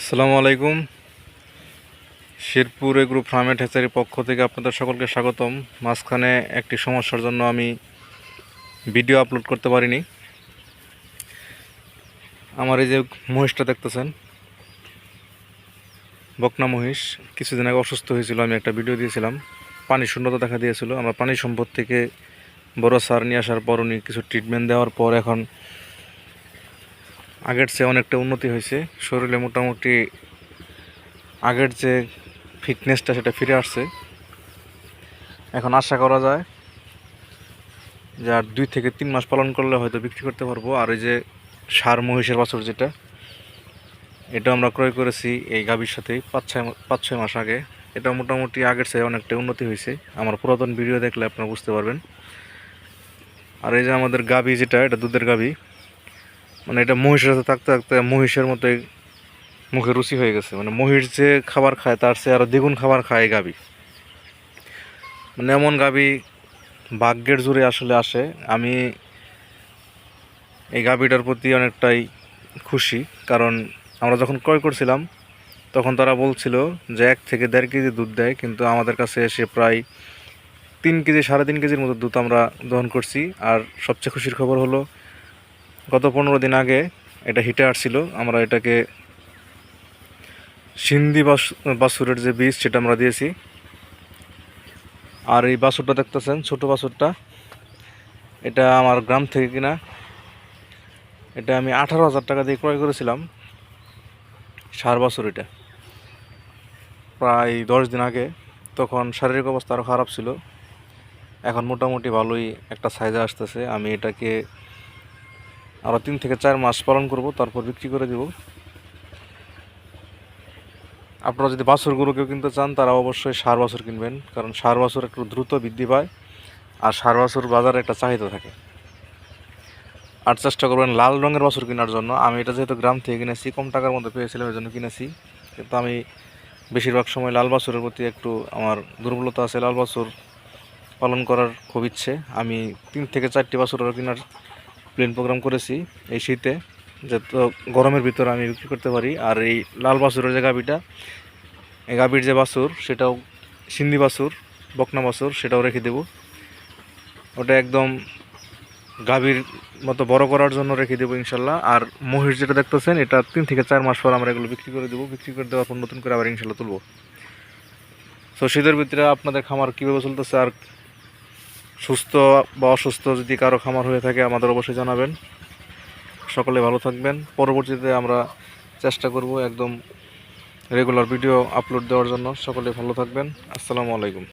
আসসালামু আলাইকুম। শেরপুর এগ্রুপ ফার্মেট হ্যাচারির পক্ষ থেকে আপনাদের সকলকে স্বাগতম। মাঝখানে একটি সমস্যার জন্য আমি ভিডিও আপলোড করতে পারিনি। আমার এই যে মহিষটা দেখতেছেন, বকনা মহিষ, কিছুদিন আগে অসুস্থ হয়েছিল, আমি একটা ভিডিও দিয়েছিলাম। পানি শূন্যতা দেখা দিয়েছিল। আমরা পানি সম্পদ থেকে বড় সার নিয়ে আসার পর উনি কিছু ট্রিটমেন্ট দেওয়ার পর এখন আগের চেয়ে অনেকটা উন্নতি হয়েছে। শরীরে মোটামুটি আগের যে ফিটনেসটা সেটা ফিরে আসছে। এখন আশা করা যায় যে আর দুই থেকে তিন মাস পালন করলে হয়তো বিক্রি করতে পারব। আর এই যে সার মহিষের বাছুর যেটা এটা আমরা ক্রয় করেছি এই গাভীর সাথেই পাঁচ ছয় পাঁচ ছয় মাস আগে। এটা মোটামুটি আগের চেয়ে অনেকটা উন্নতি হয়েছে। আমার পুরাতন ভিডিও দেখলে আপনারা বুঝতে পারবেন। আর এই যে আমাদের গাভী যেটা, এটা দুধের গাভী। মানে এটা মহিষের সাথে থাকতে থাকতে মহিষের মতোই মুখে রুচি হয়ে গেছে। মানে মহিষ যে খাবার খায়, তার চেয়ে আরও দ্বিগুণ খাবার খায় গাভী। মানে এমন গাবি ভাগ্যের জোরে আসলে আসে। আমি এই গাভীটার প্রতি অনেকটাই খুশি। কারণ আমরা যখন ক্রয় করছিলাম, তখন তারা বলছিল যে এক থেকে দেড় কেজি দুধ দেয়, কিন্তু আমাদের কাছে এসে প্রায় তিন কেজি, সাড়ে তিন কেজির মতো দুধ আমরা দহন করছি। আর সবচেয়ে খুশির খবর হলো গত পনেরো দিন আগে এটা হিটে আসছিল। আমরা এটাকে সিন্ধি বাস বাছুরের যে বীজ সেটা আমরা দিয়েছি। আর এই বাছুরটা দেখতেছেন, ছোট বাছুরটা এটা আমার গ্রাম থেকে কিনা, এটা আমি আঠারো হাজার টাকা দিয়ে ক্রয় করেছিলাম, সার বাছুর এটা। প্রায় দশ দিন আগে, তখন শারীরিক অবস্থা আরও খারাপ ছিল। এখন মোটামুটি ভালোই একটা সাইজে আসতেছে। আমি এটাকে আরও তিন থেকে চার মাস পালন করব, তারপর বিক্রি করে দেব। আপনারা যদি বাছুর গরু কেউ কিনতে চান, তারা অবশ্যই সার বাছুর কিনবেন, কারণ সার বাছুর একটু দ্রুত বৃদ্ধি পায় আর সার বাছুর বাজারে একটা চাহিদা থাকে। আর চেষ্টা করবেন লাল রঙের বাছুর কেনার জন্য। আমি এটা যেহেতু গ্রাম থেকে কিনেছি, কম টাকার মধ্যে পেয়েছিলাম, এই জন্য কিনেছি। কিন্তু আমি বেশিরভাগ সময় লাল বাছুরের প্রতি একটু আমার দুর্বলতা আছে। লাল বাছুর পালন করার খুব ইচ্ছে। আমি তিন থেকে চারটি বাছুর কেনার প্লেন প্রোগ্রাম করেছি এই শীতে যে তো গরমের ভিতরে আমি বিক্রি করতে পারি। আর এই লাল বাছুরের যে গাভিটা, এই গাভির যে বাছুর সেটাও সিন্ধি বাছুর বকনা বাছুর সেটাও রেখে দেব। ওটা একদম গাভীর মতো বড় করার জন্য রেখে দেবো ইনশাল্লাহ। আর মহিষ যেটা দেখতেছেন, এটা তিন থেকে চার মাস পর আমরা এগুলো বিক্রি করে দেবো। বিক্রি করে দেওয়ার পর নতুন করে আবার ইনশাল্লাহ তুলবো। তো শীতের ভিতরে আপনাদের খামার কীভাবে চলতেছে, আর সুস্থ বা অসুস্থ যদি কারও খামার হয়ে থাকে, আমাদের অবশ্যই জানাবেন। সকলে ভালো থাকবেন। পরবর্তীতে আমরা চেষ্টা করব একদম রেগুলার ভিডিও আপলোড দেওয়ার জন্য। সকলে ভালো থাকবেন। আসসালামু আলাইকুম।